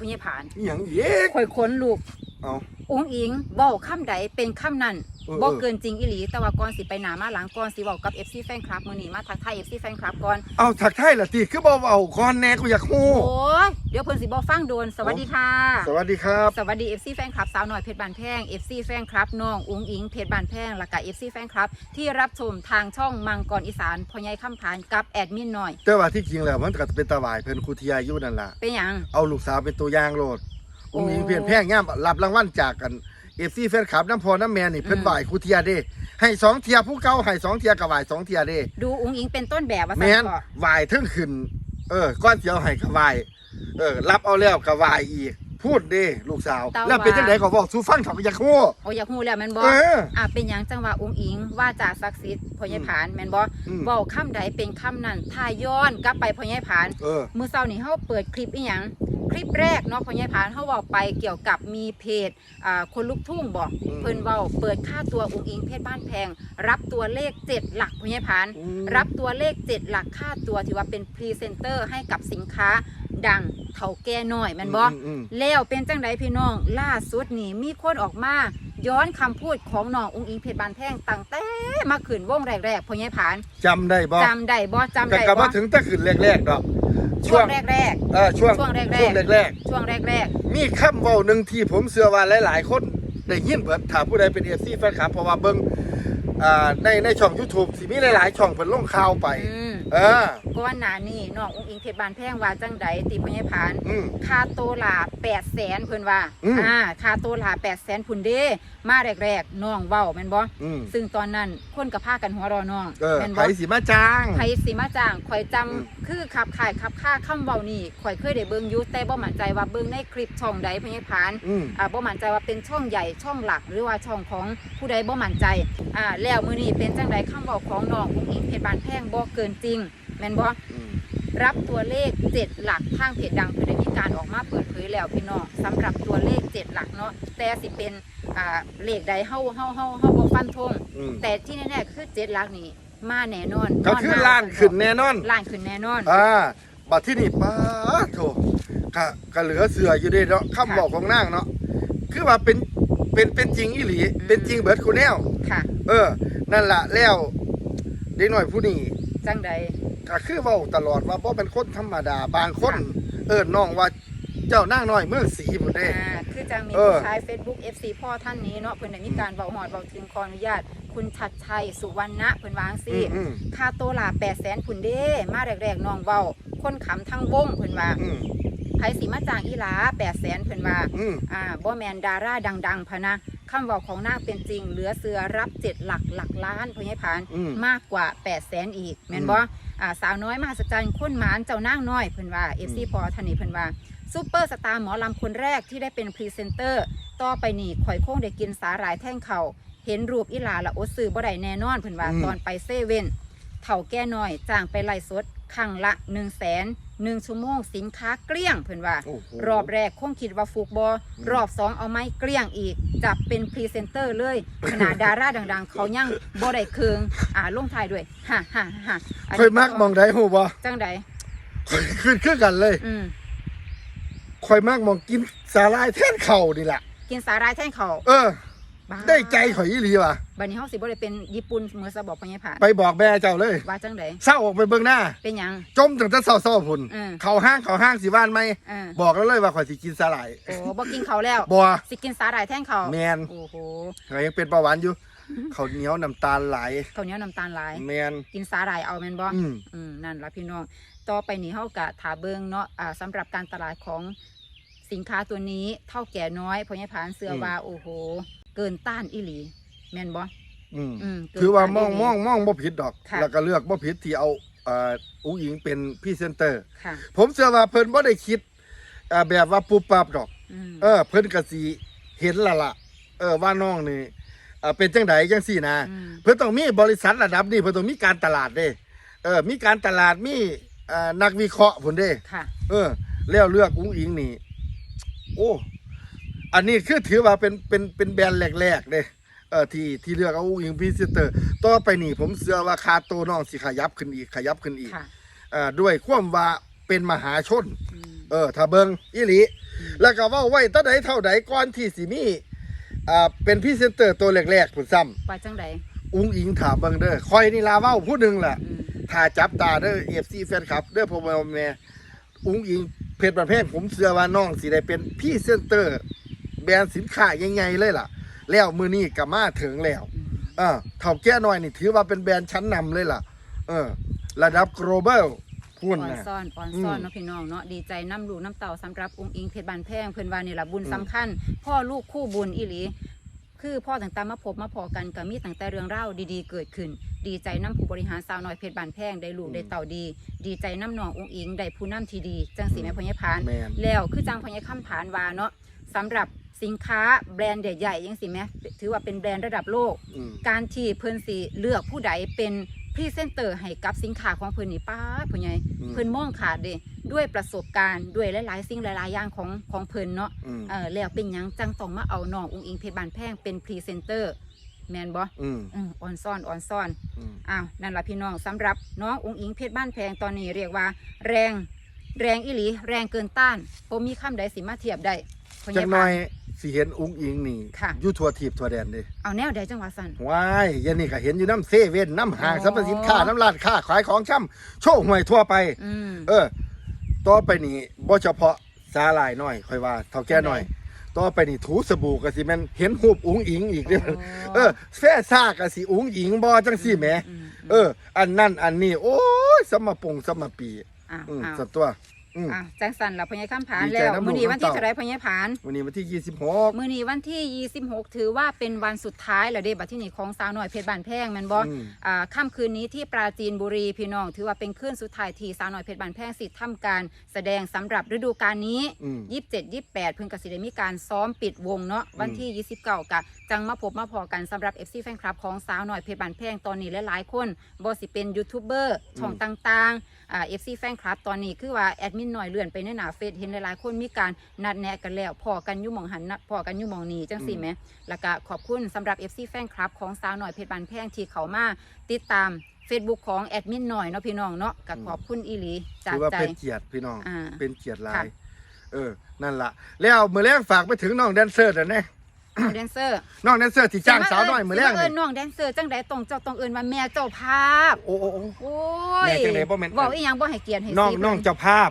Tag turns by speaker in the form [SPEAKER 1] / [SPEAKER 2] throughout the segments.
[SPEAKER 1] ผู้ใหญ่ผาน
[SPEAKER 2] อหย่างเย็ก
[SPEAKER 1] ข่อยขนลูก
[SPEAKER 2] เอา
[SPEAKER 1] องค์อิงเว้าคำใดเป็นคำนั้น
[SPEAKER 2] เออ
[SPEAKER 1] บ่
[SPEAKER 2] เออ
[SPEAKER 1] เกินจริงอีหลี แต่ว่าก่อนสิไปหนามาหลังก่อนสิเว้ากับ FC แฟนคลับมื้อนี้มาทักทาย FC แฟนคลับก่อน
[SPEAKER 2] เอาถักไทายละติคือบ่เว้าก่อนแหน่กูอยากฮู้
[SPEAKER 1] โอ้ยเดี๋ยวเพิ่นสิบ่ฟังโดนสวัสดีค่ะ
[SPEAKER 2] สวัสดีครับ
[SPEAKER 1] สวัสดี FC แฟนคลับสาวหน่อยเพชรบานแพง FC แฟนคลับน้องอุงอิงเพชรบานแพงและก็ FC แฟนคลับที่รับชมทางช่องมังกรอีสานพ่อใหญ่คำผานกับแอดมินหน่อย
[SPEAKER 2] แต่ว่าที่จริงแล้วมันก็เป็นตาหวายเพิ่นครูที่อายุนั่นล่ะ
[SPEAKER 1] เป็นหยัง
[SPEAKER 2] เอาลูกสาวเป็นตัวอย่างโลด
[SPEAKER 1] โอ้
[SPEAKER 2] อุ้งอิงเพียนแพงงามรับรางวัลจากกัน เอฟซีแฟนคลับน้ำพอน้ำแม่นี่เพิ่น
[SPEAKER 1] อืม
[SPEAKER 2] ไหวครูเทียเด้ให้สองเทียผู้เก่าให้สองเทียกับไหวสองเทียเด้
[SPEAKER 1] ดูอุงอิงเป็นต้นแบบว่า
[SPEAKER 2] แม่
[SPEAKER 1] ซั่
[SPEAKER 2] น
[SPEAKER 1] นก็
[SPEAKER 2] ไหวเทั้งขึ้น เออก้อนเสียวให้กับไหวเออ รับเอาแล้วกับไหวอีก พูดเด้ลูกสาว แล้วเป็นจังไดก็บอกสู่ฟังเถอะอยากฮู้
[SPEAKER 1] โอ้อยากฮู้แล้วแม่นบ่
[SPEAKER 2] เออ
[SPEAKER 1] อะเป็นหยังจังว่าอุงอิงว่าจาศักดิ์สิทธิ์พ่อใหญ่ผานแม่นบ่
[SPEAKER 2] อืม
[SPEAKER 1] เว้าคำใดเป็นคำนั้นถ้าย้อนกลับไปพ่อใหญ่ผาน
[SPEAKER 2] เออ
[SPEAKER 1] มื้อเช้านี้เฮาเปิดคลิปอีหยัง คลิปแรกเนาะพ่อใหญ่ผานเฮาเว้าไปเกี่ยวกับมีเพจอ่าคนลุกทุ่งบอก
[SPEAKER 2] อืม
[SPEAKER 1] เพิ่นเว้าเปิดค่าตัวอุงอิงเพชรบ้านแพง รับตัวเลข7หลักพ่อใหญ่ผาน
[SPEAKER 2] อืม
[SPEAKER 1] รับตัวเลข 7 หลักค่าตัวที่ว่าเป็นพรีเซนเตอร์ให้กับสินค้าดังเฒ่าแก่น้อยแม่นบ่
[SPEAKER 2] อืมอืม
[SPEAKER 1] แล้วเป็นจังไดพี่น้อง ล่าสุดนี่มีคนออกมา ย้อนคำพูดของน้องอุงอิงเพชรบานแพงตั้งแต่มาขึ้นวงแรกๆพ่อใหญ่ผาน
[SPEAKER 2] จำได้บ่
[SPEAKER 1] จำได้บ่จำ
[SPEAKER 2] ก็
[SPEAKER 1] ได้
[SPEAKER 2] กลับ
[SPEAKER 1] บ่
[SPEAKER 2] มาถึงแต่ขึ้นแรกๆดอก
[SPEAKER 1] ช่วงแรก
[SPEAKER 2] เออช่วง
[SPEAKER 1] ช่วงแรกๆ
[SPEAKER 2] ช่วงแรก
[SPEAKER 1] ๆช่วงแรก
[SPEAKER 2] ๆมีคำเว้าหนึ่งที่ผมเชื่อว่าหลาย ๆ คนได้ยินเบิดถ้าผู้ใดเป็น FC แฟนคลับเพราะว่าเบิ่ง อ่าในในช่อง YouTube สิมีหลายๆช่องเพิ่นลงข่าวไป
[SPEAKER 1] ๆอืม
[SPEAKER 2] เออ
[SPEAKER 1] ก่อนหน้านี้น้องอุงอิงเพชรบานแพงว่าจังไดติพ่อใหญ่ผาน
[SPEAKER 2] อืม
[SPEAKER 1] ค่าโตวลา8แสนเพิ่นว่า
[SPEAKER 2] อืม
[SPEAKER 1] อ่าค่าโตวลา8แสนพุ่นเด้มาแรกๆน้องเว้าแม่นบ่
[SPEAKER 2] อืม
[SPEAKER 1] ซึ่งตอนนั้นคนก็พากันหัวเรอน้อง
[SPEAKER 2] เออ
[SPEAKER 1] แม่น
[SPEAKER 2] ไผ
[SPEAKER 1] บ่
[SPEAKER 2] สิมาจ้าง
[SPEAKER 1] ไผสิมาจ้างข่อยจำ
[SPEAKER 2] อืม
[SPEAKER 1] คือขับขายขับค่าคำเว้านี่ข่อยเคยได้เบิ่งอยู่แต่บ่มั่นใจว่าเบิ่งในคลิปช่องใดพ่อใหญ่ผาน
[SPEAKER 2] อืม
[SPEAKER 1] อ่าบ่มั่นใจว่าเป็นช่องใหญ่ช่องหลักหรือว่าช่องของผู้ใดบ่มั่นใจอ่าแล้วมื้อนี้เป็นจังไดคำเว้าของน้องอุงอิงเพชรบานแพงบ่เกินจริง แม่นบ่
[SPEAKER 2] อืม
[SPEAKER 1] รับตัวเลข7หลักทางเพจดังเพื่อได้มีการออกมาเปิดเผยแล้วพี่น้องสำหรับตัวเลข7หลักเนาะแต่สิเป็นอ่าเลขใดเฮาเฮาเฮาเฮาบ่ฟันธง
[SPEAKER 2] อืม
[SPEAKER 1] แต่ที่แน่ๆคือ7หลักนี่มาแน่นอน
[SPEAKER 2] ก็คือ
[SPEAKER 1] ม
[SPEAKER 2] ล้านขึ้นแน่นอน
[SPEAKER 1] ล้านขึ้นแน่นอน
[SPEAKER 2] อ่าบัดที่นี่ป้าโถก็ก็เหลือเสืออยู่เด้เนาะคำบอกของนางเนาะคือว่าเป็น เป็นเป็นจริงอีหลี เป็นจริงเบิดคูแนว
[SPEAKER 1] ค่ะ
[SPEAKER 2] เออ นั่นล่ะแล้วเด็กหน่อยผู้นี้
[SPEAKER 1] จังใด
[SPEAKER 2] ก็คือเว้าตลอดว่าบ่เป็นคนธรรมดาบางคน เออน้องว่าเจ้านางน้อยเมืองศรีพุ่นเด้
[SPEAKER 1] อ่าคือจังมี
[SPEAKER 2] เออ
[SPEAKER 1] ผู้ใช้ Facebook FC พ่อท่านนี้เนาะเพิ่นได้มีการเว้าฮอดเว้าถึงขออนุญาต คุณชัดชัยสุวรรณะเพิ่นวาจัง
[SPEAKER 2] อื
[SPEAKER 1] ซี่
[SPEAKER 2] มอืม
[SPEAKER 1] ค่าโตวลา800,000พุ่นเด้ มาแรกๆน้องเว้า คนขำทั้งวงเพิ่นว่า
[SPEAKER 2] อืม
[SPEAKER 1] ไผสิมาจ้างอีหลา8 0 0 0 0เพิ่นว่า
[SPEAKER 2] อืม
[SPEAKER 1] อ่าบ่แมนดาราดัง ๆพะนะคำเว้าของนางเป็นจริง เหลือเสือรับเจ็ดหลักหลักล้านพ่อใหญ่ผาน
[SPEAKER 2] อืม
[SPEAKER 1] มากกว่า8 0 0แสนอีกแม่น
[SPEAKER 2] อืม
[SPEAKER 1] บ่อ่าสาวน้อยมหัศจรรย์คนหมานเจ้านางน้อยเพิ่นว่า FC
[SPEAKER 2] อืม
[SPEAKER 1] พอท่านนี้เพิ่นว่าซูเปอร์สตาร์หมอลำคนแรกที่ได้เป็นพรีเซนเตอร์ ต่อไปนี่ข่อยคงได้กินสาหร่ายแท่งเขา เห็นรูปอีหลาละอดซื้อบ่ได้แน่นอนเพิ่นว่าตอนไปเซเว่น เถ่าแก่น้อยจ้างไปไล่สดครั้งละ1 0 0 0 0แสน หนึ่งชั่วโมงสินค้าเกลี้ยงเพิ่นว่า
[SPEAKER 2] โอ้โห
[SPEAKER 1] รอบแรกคงคิดว่าฟุกบอรอบสองเอาไม้เกลี้ยงอีก จับเป็นพรีเซนเตอร์เลย ขนาดดาราดัง ๆ เขายังบ่ได้เคืองอ่าลงท้ายด้วยฮ่าฮ่าฮ่า
[SPEAKER 2] ค่อยมักมองได้ฮู้บ่
[SPEAKER 1] จังใด
[SPEAKER 2] ค่อยขึ้นคือกันเลย
[SPEAKER 1] อืม
[SPEAKER 2] ค่อยมักมองกินสาลายแทนเข่านี่แหละ
[SPEAKER 1] กินสาหร่ายแท่งเขา
[SPEAKER 2] เออ
[SPEAKER 1] บ้า
[SPEAKER 2] ได้ใจข่อยอีหลีว่ะ
[SPEAKER 1] บัดนี้เฮาสิบ่ได้เป็นญี่ปุ่นเหมือนสะบอกพญาผา
[SPEAKER 2] ไปบอกแม่เจ้าเลย
[SPEAKER 1] ว่าจังใด
[SPEAKER 2] เศร้าออกไปเบิ่งหน้า
[SPEAKER 1] เป็นหยัง
[SPEAKER 2] จมตั้งแต่เศร้าๆพุ่น
[SPEAKER 1] เออ
[SPEAKER 2] เขาห้างเขาห้างสิบ้านไหม
[SPEAKER 1] เออ
[SPEAKER 2] บอกแล้วเลยว่าข่อยสิกินสาหร่าย
[SPEAKER 1] โอ้บ่กินเขาวแล้ว
[SPEAKER 2] บัว
[SPEAKER 1] สิกินสาหร่ายแท่งเขา
[SPEAKER 2] แมน
[SPEAKER 1] โอ้โห
[SPEAKER 2] ก็ยังเป็นประหวานอยู่ เขาวเหนียวน้ำตาลไหลาย
[SPEAKER 1] ข้าวเหนียวน้ำตาลหลาย
[SPEAKER 2] แมน
[SPEAKER 1] กินสาหร่ายเอาแม่นบ่
[SPEAKER 2] อืม
[SPEAKER 1] อืมนั่นละพี่น้อง ต่อไปนี้เฮากะถาเบิงเนาะอ่าสำหรับการตลาดของสินค้าตัวนี้เท่าแก่น้อยพญาผานเสือว่าโอ้โห เกินต้านอีหลี แม่นบ่
[SPEAKER 2] อืม
[SPEAKER 1] อืมเกิน
[SPEAKER 2] ถือว่ามอง
[SPEAKER 1] ต้น
[SPEAKER 2] มองมองบ่ผิดดอก
[SPEAKER 1] ค่ะ
[SPEAKER 2] แล้วก็เลือกบ่ผิดที่เอาเอ่ออุ้งอิงเป็นพรีเซนเตอร์
[SPEAKER 1] ค่ะ
[SPEAKER 2] ผมเชื่อว่าเพิ่นบ่ได้คิดอ่าแบบว่าปุ๊บปั๊บดอก
[SPEAKER 1] อืม
[SPEAKER 2] เออ เพิ่นก็สิเห็นและล่ะ เออว่าน้องนี่เอ่อเป็นจังไดจังซี่นะ
[SPEAKER 1] อืม
[SPEAKER 2] เพิ่นต้องมีบริษัทระดับนี้เพิ่นต้องมีการตลาดเด้เออ มีการตลาดมีเอ่อนักวิเคราะห์พุ่นเด้
[SPEAKER 1] ค่ะ
[SPEAKER 2] เออแล้วเลือกอุ้งอิงนี่ โอ้ อันนี้คือถือว่าเป็นเป็นเป็นแบรนด์แรกๆเด้เออที่ที่เลือกเอาอุ้งอิงพรีเซนเตอร์ต่อไปนี่ผมเชื่อว่าคาโตวน้องสิขยับขึ้นอีกขยับขึ้นอีก
[SPEAKER 1] ค่ะ
[SPEAKER 2] เอ่อด้วยความว่าเป็นมหาชน
[SPEAKER 1] อืม
[SPEAKER 2] เออถ้าเบิงอีหลี แล้วก็เว่าไว้ตั้งใดเท่าใดก่อนที่สิมีอ่าเป็นพรี่เซนเตอร์ตัวแรกๆพุ่นซ้ำ
[SPEAKER 1] ว่าจังใด
[SPEAKER 2] อุ้งอิงถามเบิ่งเด้อคอยนี่ลาเว้าผู้หนึงแหละ
[SPEAKER 1] อืม
[SPEAKER 2] ถ้าจับตาเด้อ FC แฟนคลับ เด้อพ่อแม่แม่อุ้งอิงเพชรประเภทผมเชื่อว่าน้องสิได้เป็นพรี่เซนเตอร์ แบรนด์สินค้าใหญ่ๆเลยล่ะ แล้วมือนี้ก็มาถึงแล้ว
[SPEAKER 1] อืม
[SPEAKER 2] เออเท่าแก่น้อยนี่ถือว่าเป็นแบรนด์ชั้นนำเลยล่ะ เออ ระดับ global พุ่น
[SPEAKER 1] อ่อน
[SPEAKER 2] นะ
[SPEAKER 1] ซ่อนอ่อนซ่อน
[SPEAKER 2] อืม
[SPEAKER 1] เนาะพี่น้องเนาะดีใจน้ำลูกน้ำเต่าสำหรับองค์อิงเพชรบานแพงเพิ่นว่านี่ล่ะบุญ
[SPEAKER 2] อืม
[SPEAKER 1] สำคัญ พ่อลูกคู่บุญอีหลีคือพ่อต่างๆมาพบมาพอกันก็มีตั้งแต่เรื่องเล่าวดีๆ เกิดขึ้น ดีใจน้ำผู้บริหารสาวน้อยเพชรบานแพงได้ลูกได้เต่าดี ดีใจน้ำน้ององค์อิงได้ผู้นำที่ดี จังสีแม่พญพาน
[SPEAKER 2] แมน
[SPEAKER 1] แล้วคือจังพญคำผานวาเนาะสำหรับ สินค้าแบรนด์ใหญ่ๆยังสิแม่ถือว่าเป็นแบรนด์ระดับโลก
[SPEAKER 2] อืม
[SPEAKER 1] การที่เพิ่นสิเลือกผู้ใดเป็นพรีเซนเตอร์ให้กับสินค้าของเพิ่นนี่ป้าดผู้ใหญ่
[SPEAKER 2] อืม
[SPEAKER 1] เพิ่นมองขาดเด้ด้วยประสบการณ์ด้วยหลายๆสิ่งหลายๆอย่างของของเพิ่นเนาะ
[SPEAKER 2] อืม
[SPEAKER 1] เออแล้วเป็นหยังจังต้องมาเอาน้องอุ้งอิงเพชรบานแพงเป็นพรีเซนเตอร์แม่นบ่
[SPEAKER 2] อืม
[SPEAKER 1] อือออนซ่อนออนซ่อน
[SPEAKER 2] อืม
[SPEAKER 1] อ้าวนั่นล่ะพี่น้องสำหรับน้องอุ้งอิงเพชรบ้านแพงตอนนี้เรียกว่า แรง แรงอีหลี แรงเกินต้านบ่มีคำใดสิมาเทียบได้พ่อให
[SPEAKER 2] จั
[SPEAKER 1] ญ่
[SPEAKER 2] ง
[SPEAKER 1] ปา
[SPEAKER 2] น้อย สิเห็นอุ้งอิงนี่
[SPEAKER 1] ค่ะ
[SPEAKER 2] อยู่ทั่วทีบทั่วแดนเด้
[SPEAKER 1] เอาแนวใดจังหวะสั่น
[SPEAKER 2] ว้ายยันนี่ก็เห็นอยู่น้ำเซเว่นน้ำห้าง
[SPEAKER 1] อ๋อ
[SPEAKER 2] สรรพสินค้าน้ำร้านค้าขายของช่ำโชว์หวยทั่วไป
[SPEAKER 1] อืม
[SPEAKER 2] เออ ต่อไปนี่บ่เฉพาะสาหร่ายน้อยค่อยว่าเท่าแก่น้อย ต่อไปนี่ถูสบู่ก็สิแม่นเห็นรูปอุ้งอิงอีกเด้อเออแฟ่ซ่าก็สิอุ้งอิงบ่จังซี่แหม
[SPEAKER 1] ม
[SPEAKER 2] เออ อันนั่นอันนี้ โอ้ยสมมาปงสมมาปี
[SPEAKER 1] อ้าว
[SPEAKER 2] อืม
[SPEAKER 1] อ้าว
[SPEAKER 2] สัตว์ตัว อืม
[SPEAKER 1] อ้าวจังสันล่ะพ่อใหญ่คำผาน
[SPEAKER 2] ดีใจ
[SPEAKER 1] แล้ว
[SPEAKER 2] น้ำ
[SPEAKER 1] มื้อนี้
[SPEAKER 2] ลูก
[SPEAKER 1] วันที่
[SPEAKER 2] น้ำเต้า
[SPEAKER 1] เท่าไหรพ่อใหญ่ผาน
[SPEAKER 2] วันนี้วันที่26
[SPEAKER 1] มื้อนี้วันที่26 ถือว่าเป็นวันสุดท้ายแล้วเด้บัดที่นี่ของสาวน้อยเพชรบ้านแพงแม่นบ่
[SPEAKER 2] อืม
[SPEAKER 1] อ่าค่ำคืนนี้ที่ปราจีนบุรีพี่น้อง ถือว่าเป็นคืนสุดท้ายที่สาวน้อยเพชรบ้านแพงสิทำการแสดงสำหรับฤดูกาลนี้
[SPEAKER 2] อืม
[SPEAKER 1] ยี่สิบเจ็ดยี่สิบแปดเพิ่งกสิได้มีการซ้อมปิดวงเนาะวันที่ยี่สิบเก้ากะ จังมาพบมาพอกันสำหรับ FC แฟนคลับของสาวหน่อยเพชรบานแพงตอนนี้หลายๆคนบอสิเป็นยูทูบเบอร์ช่องต่างๆอ่า FC แฟนคลับตอนนี้คือว่าแอดมินหน่อยเลื่อนไปในหน้าเฟซเห็นหลายๆคนมีการนัดแนะกันแล้วพอกันอยุ่หมองหันนัดพอกันอยุ่หมองนี้จังสิแหมแล้วก็ขอบคุณสำหรับ FC แฟนคลับของสาวหน่อยเพชรบานแพงที่เขามาติดตาม Facebook ของแอดมินหน่อยเนาะพี่น้องเนาะก็ขอบคุณอีหลีจาก
[SPEAKER 2] ถือว่า
[SPEAKER 1] ใจ
[SPEAKER 2] เป็นเกียรติพี่น้อง
[SPEAKER 1] อ่า
[SPEAKER 2] เป็นเกียรติหลา
[SPEAKER 1] ค่ะ
[SPEAKER 2] ย เออ นั่นล่ะแล้วมื้อแรกฝากไปถึงน้องแดนเซอร์เด้อแน่
[SPEAKER 1] แดนเซอร์
[SPEAKER 2] น้องแดนเซอร์ที่จ้างสาวน้อยมื้อแรก
[SPEAKER 1] สิมาเอิ
[SPEAKER 2] นี่
[SPEAKER 1] ญน้องแดนเซอร์จังใดต้องเจ้าต้องเอิญว่าแม่เจ้าภาพ
[SPEAKER 2] โอ้โอ้โอ้
[SPEAKER 1] โอ้ย
[SPEAKER 2] แม่จังใดบ่แม่น
[SPEAKER 1] บอกอีหยังบ่ให้เกียรติให้
[SPEAKER 2] น้อง
[SPEAKER 1] สิ
[SPEAKER 2] น้องเจ้าภาพ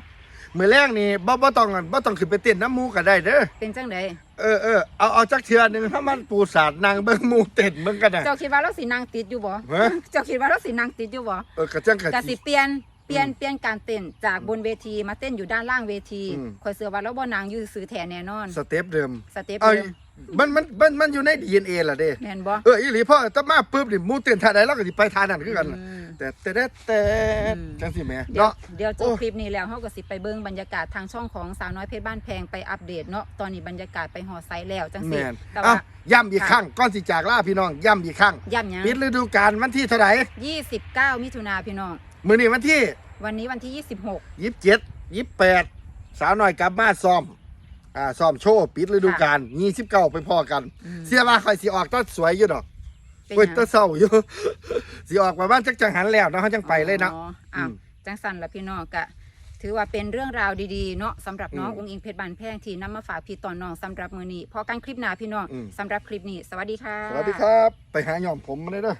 [SPEAKER 2] มื้อแรกนี่บ่บ่ต้องบ่ต้องขึ้นไปเต้นน้ำหมูก็ได้เด้อ
[SPEAKER 1] เป็นจังใด
[SPEAKER 2] เออเออเอาเอาจักเทื่อหนึงถ้ามันปูสาดนางเบิ่งหมูเต้นเบิ่งกันน่ะ
[SPEAKER 1] เจ้าคิดว่าเราสินางติดอยู่บ่
[SPEAKER 2] ฮะ
[SPEAKER 1] เจ้าคิดว่าเราสินางติดอยู่บ่
[SPEAKER 2] เออกระจังกะ
[SPEAKER 1] กะสิ
[SPEAKER 2] สิ
[SPEAKER 1] เปลี่ยนเปลี่ยน
[SPEAKER 2] อืม
[SPEAKER 1] เปลี่ยนการเต้นจากบนเวทีมาเต้นอยู่ด้านล่างเวที
[SPEAKER 2] อืม
[SPEAKER 1] ข่อยเชื่อว่าเราบ่นางอยู่ซื่อแท้แน่นอน
[SPEAKER 2] สเต็ปเดิม
[SPEAKER 1] สเต็ป
[SPEAKER 2] เอา
[SPEAKER 1] เดิม
[SPEAKER 2] มันมันมันมันอยู่ใน DNA ล่ะเด้
[SPEAKER 1] แม่นบ่
[SPEAKER 2] เอออีหลีพ่อถ้ามาปุ๊บนี่หมูเต้นท่าใดเราก็สิไปท่านั้นคือกันน่ะ
[SPEAKER 1] อืม
[SPEAKER 2] แต่แต่แต่แต่
[SPEAKER 1] อืม
[SPEAKER 2] จังสิแหม่
[SPEAKER 1] เดี๋ยว
[SPEAKER 2] เนาะ
[SPEAKER 1] เดี๋ยวจบ
[SPEAKER 2] โอ้
[SPEAKER 1] คลิปนี้แล้วเฮาก็สิไปเบิ่งบรรยากาศทางช่องของสาวน้อยเพชรบ้านแพงไปอัปเดตเนาะตอนนี้บรรยากาศไปหอไซต์แล้วจัง
[SPEAKER 2] แม
[SPEAKER 1] ซี่
[SPEAKER 2] น
[SPEAKER 1] แต่
[SPEAKER 2] เอ้า
[SPEAKER 1] ว่า
[SPEAKER 2] ย้ำอีก
[SPEAKER 1] ค่ะ
[SPEAKER 2] ครั้งก่อนสิจากลาพี่น้องย้ำอีกครั้ง
[SPEAKER 1] ย้ำหยัง
[SPEAKER 2] ปิดฤดูกาลวันที่เท่าไหร่
[SPEAKER 1] 29 มิถุนาพี่น้อง
[SPEAKER 2] มื้อนี้วันที่
[SPEAKER 1] วันนี้วันที่ 26
[SPEAKER 2] 27 28สาวน้อยกลับมาซ้อม อ่าซ้อมโชว์ปิดฤดูกาล29ไปพอกัน
[SPEAKER 1] อืม
[SPEAKER 2] เสียว่าค่อยสิออกตอนสวยอยู่ดอก
[SPEAKER 1] เป็น
[SPEAKER 2] เว้ย
[SPEAKER 1] หยัง
[SPEAKER 2] ตอนเศร้าอยู่สิออกประมาณจักจังหันแล้วเนาะเฮาจังไปเลยเนาะ
[SPEAKER 1] อ๋ออ้าว
[SPEAKER 2] อืม
[SPEAKER 1] จังสันละพี่น้องกะ ถือว่าเป็นเรื่องราวดีๆ เนาะสำหรับน้อง
[SPEAKER 2] อืม
[SPEAKER 1] องค์อิงเพชรบานแพงที่นำมาฝากพี่ตอนน้องสำหรับมือนี้พอกันคลิปหน้าพี่น้อง
[SPEAKER 2] อืม
[SPEAKER 1] สำหรับคลิปนี้ สวัสดีค่ะ
[SPEAKER 2] สวัสดีครับ ไปหาหย่อมผมมาเลยเด้อ